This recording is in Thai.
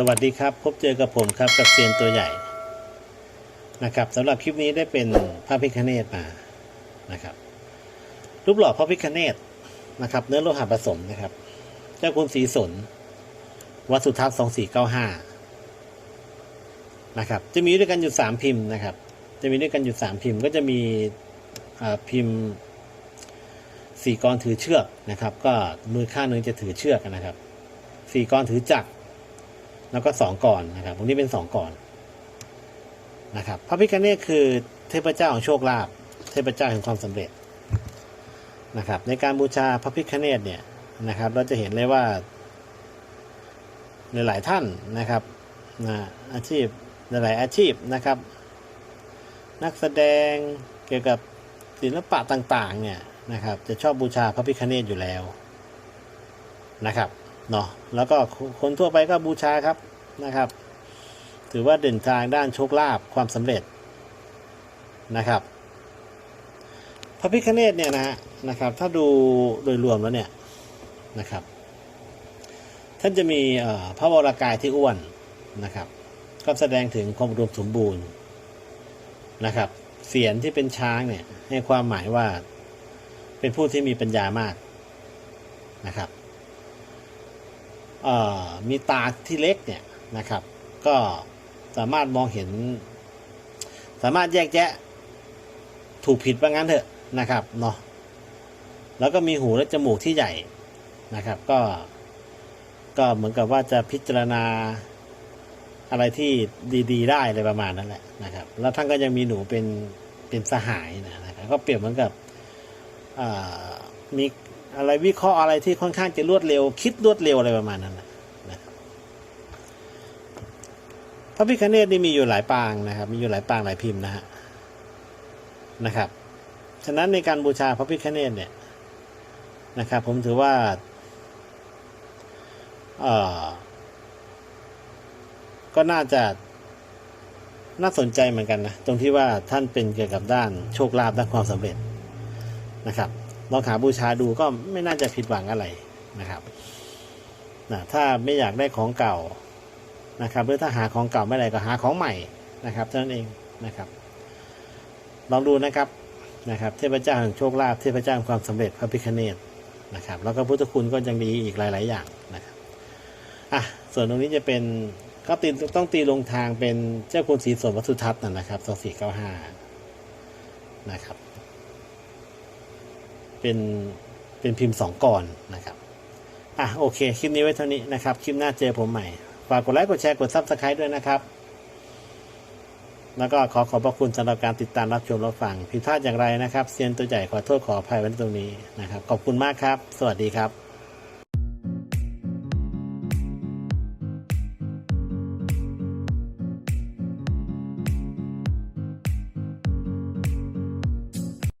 สวัสดีครับ พบเจอกับผมครับกับเซียนตัวใหญ่นะครับสำหรับคลิปนี้ได้เป็นพระพิคเนตมานะครับ รูปหล่อพระพิคเนตนะครับ เนื้อโลหะผสมนะครับ เจ้าคุณศรีสนวัดสุทัศน์สองสี่เก้าห้านะครับ จะมีด้วยกันอยู่สามพิมพ์นะครับ จะมีด้วยกันอยู่สามพิมพ์ ก็จะมีพิมพ์สี่กรถือเชือกนะครับ ก็มือข้างหนึ่งจะถือเชือกนะครับสี่กรถือจักร แล้วก็สองก่อนนะครับตรงนี้เป็นสองก่อนนะครับพระพิฆเนศคือเทพเจ้าของโชคลาภเทพเจ้าแห่งความสำเร็จนะครับในการบูชาพระพิฆเนศเนี่ยนะครับเราจะเห็นเลยว่าหลายๆท่านนะครับนะอาชีพหลายๆอาชีพนะครับ นักแสดงเกี่ยวกับศิลปะต่างๆเนี่ยนะครับจะชอบบูชาพระพิฆเนศอยู่แล้วนะครับ เนาะแล้วก็คนทั่วไปก็บูชาครับนะครับ ถือว่าเด่นทางด้านโชคลาภความสำเร็จนะครับ พระพิฆเนศเนี่ยนะนะครับ ถ้าดูโดยรวมแล้วเนี่ยนะครับ ท่านจะมีพระวรากายที่อ้วนนะครับ ก็แสดงถึงความอุดมสมบูรณ์นะครับเสียนที่เป็นช้างเนี่ยให้ความหมายว่าเป็นผู้ที่มีปัญญามากนะครับ มีตาที่เล็กเนี่ยนะครับ ก็สามารถมองเห็น สามารถแยกแยะถูกผิดว่างั้นเถอะนะครับเนาะแล้วก็มีหูและจมูกที่ใหญ่นะครับ ก็ก็เหมือนกับว่าจะพิจารณาอะไรที่ดีๆ ได้อะไรประมาณนั้นแหละนะครับ แล้วท่านก็ยังมีหนูเป็นเป็นสหายนะนะครับก็เปรียบเหมือนกับมี อะไรวิเคราะห์อะไรที่ค่อนข้างจะรวดเร็ว คิดรวดเร็วอะไรประมาณนั้นนะครับพระพิคเนตนี่มีอยู่หลายปางนะครับ มีอยู่หลายปางหลายพิมพ์นะฮะนะครับ ฉะนั้นในการบูชาพระพิคเนตเนี่ยนะครับ ผมถือว่าเออก็น่าจะน่าสนใจเหมือนกันนะ ตรงที่ว่าท่านเป็นเกี่ยวกับด้านโชคลาภด้านความสำเร็จนะครับ ลองหาบูชาดูก็ไม่น่าจะผิดหวังอะไรนะครับนะถ้าไม่อยากได้ของเก่านะครับหรือถ้าหาของเก่าไม่ได้ก็หาของใหม่นะครับเท่านั้นเองนะครับลองดูนะครับนะครับ เทพเจ้าแห่งโชคลาภเทพเจ้าแห่งความสำเร็จพระพิฆเนศนะครับ แล้วก็พุทธคุณก็ยังดีอีกหลาย ๆ อย่างนะครับอะส่วนตรงนี้จะเป็นก็ตีต้องตีลงทางเป็นเจ้าคุณศรีสนวัตสุทัศน์นะนะครับสองสี่เก้าห้านะครับ เป็นเป็นพิมพ์สองก่อนนะครับอะโอเค คลิปนี้ไว้เท่านี้นะครับ คลิปหน้าเจอผมใหม่ ฝากกดไลค์ กดแชร์ กดซับสไคร b ์ด้วยนะครับ แล้วก็ขอขอบพระคุณสำหรับการติดตามรับชมรับฟังผิดพลาดอย่างไรนะครับ เซียนตัวใหญ่ขอโทษขออภัยไว้ในตรงนี้นะครับ ขอบคุณมากครับ สวัสดีครับ